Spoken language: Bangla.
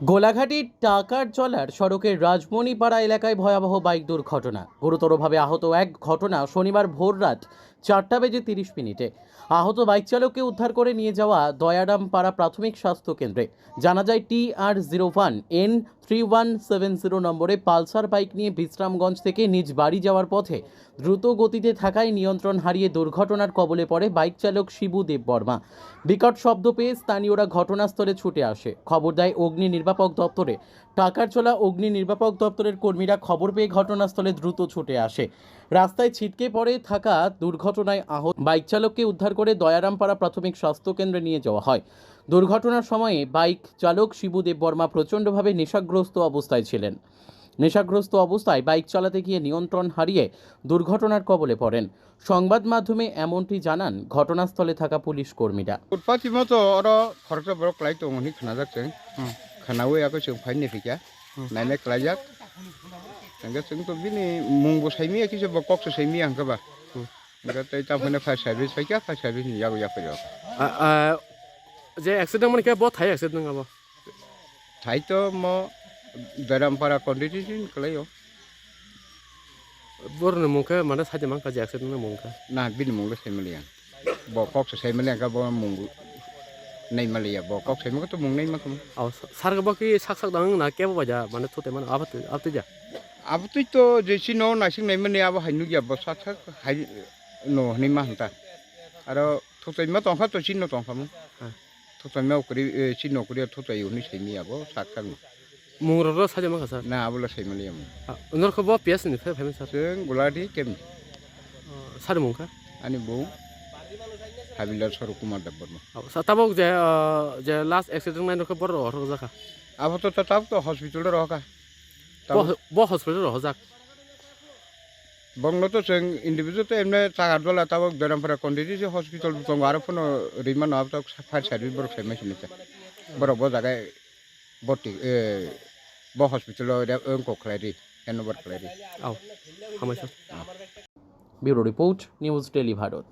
গোলাঘাটির টাকার চলার সড়কের রাজমণিপাড়া এলাকায় ভয়াবহ বাইক দুর্ঘটনা। গুরুতরভাবে আহত এক ঘটনা শনিবার ভোররাত চারটা বেজে তিরিশ মিনিটে। আহত বাইক চালককে উদ্ধার করে নিয়ে যাওয়া দয়ারাম পাড়া প্রাথমিক স্বাস্থ্য কেন্দ্রে। জানা যায়, T R zero one, N three one seven zero নম্বরে পালসার বাইক নিয়ে বিশ্রামগঞ্জ থেকে নিজ বাড়ি যাওয়ার পথে দ্রুত গতিতে থাকায় নিয়ন্ত্রণ হারিয়ে দুর্ঘটনার কবলে পড়ে বাইক চালক শিবু দেব বর্মা বিকট শব্দ পেয়ে স্থানীয়রা ঘটনাস্থলে ছুটে আসে। খবর দেয়, অগ্নি নির্বাপক দপ্তরে। টাকার চলা অগ্নি নির্বাপক দপ্তরের কর্মীরা খবর পেয়ে ঘটনাস্থলে দ্রুত ছুটে আসে। রাস্তায় ছিটকে পড়ে থাকা দুর্ঘটনায় আহত বাইক চালককে উদ্ধার করে দয়ারামপাড়া প্রাথমিক স্বাস্থ্য কেন্দ্রে নিয়ে যাওয়া হয়। দুর্ঘটনার সময়ে বাইক চালক শিবু দেব বর্মা প্রচণ্ডভাবে নেশাগ্রস্ত অবস্থায় ছিলেন। নেশাগ্রস্ত অবস্থায় বাইক চালাতে গিয়ে নিয়ন্ত্রণ হারিয়ে দুর্ঘটনার কবলে পড়েন। সংবাদ মাধ্যমে এমনটি জানান ঘটনাস্থলে থাকা পুলিশ কর্মীরা। উৎপাতি মতো অর খরচ বড় ক্লাই তো মনি খানা যাচ্ছে খানাও ইয়াকে जों নেফিকা নাইনে ক্লাইজাক তাঙ্গে जों তো বিনি মুংবো সাইমি কিছু বকক সাইমি আঙ্কাবা তাই তাফনে ফায়ার সার্ভিস ফাইকা ফায়ার সার্ভিস যাও Ah, ah, যে এক্সিডেন্ট মানে কে বহুত থাই এক্সিডেন্ট আবো থাই তো ম দরামপাড়া কন্ডিটিশন ক্লাইও বরনে মুখে মানে সাইজে মান কাজে এক্সিডেন্ট মুখে না বিনি মুংলো সাইমালিয়া বকক সাইমালিয়া কা ব মুংবো নাইমালিয়া বকক সাইমাকে তো মুং নাইমাকে আও সারগে বাকি সাক সাক দাং না কে বাজা মানে থতে মানে আবাতে আবাতে যা আবতুই তো যেসি ন নাসিং নাইমানে আবো হাইনু গিয়া ব সাক no ni ma ta aro to tai ma tong kha to chin no tong kha mu to tai ma kuri chin no kuri to tai uni sei mi abo sak kang মুরর সাজে মাখা স্যার না বলে সেই মানে আমি ওনার খবর পিয়াস নি ফে ফেমে স্যার জেন গোলাটি কেম স্যার আনি বউ হাবিলার সর কুমার দেব বর্মা স্যার যে যে লাস্ট অ্যাক্সিডেন্ট মাইন খবর হর জাকা আপাতত তাব তো হসপিটালে রহকা ব হসপিটালে রহ যাক বংলতো চেং ইন্ডিভিজুয়াল তো এমনি চাকার দল তাও দরামপাড়া কন্ডিটি যে হসপিটাল দং আরও ফোন রিমা নাও তাও ফায়ার সার্ভিস বড় ফেমাস নিতে বড় বড় জায়গায় ভর্তি ব হসপিটাল কখলারি এ নম্বর কখলারি আও হামাই sir bureau report news daily Bharat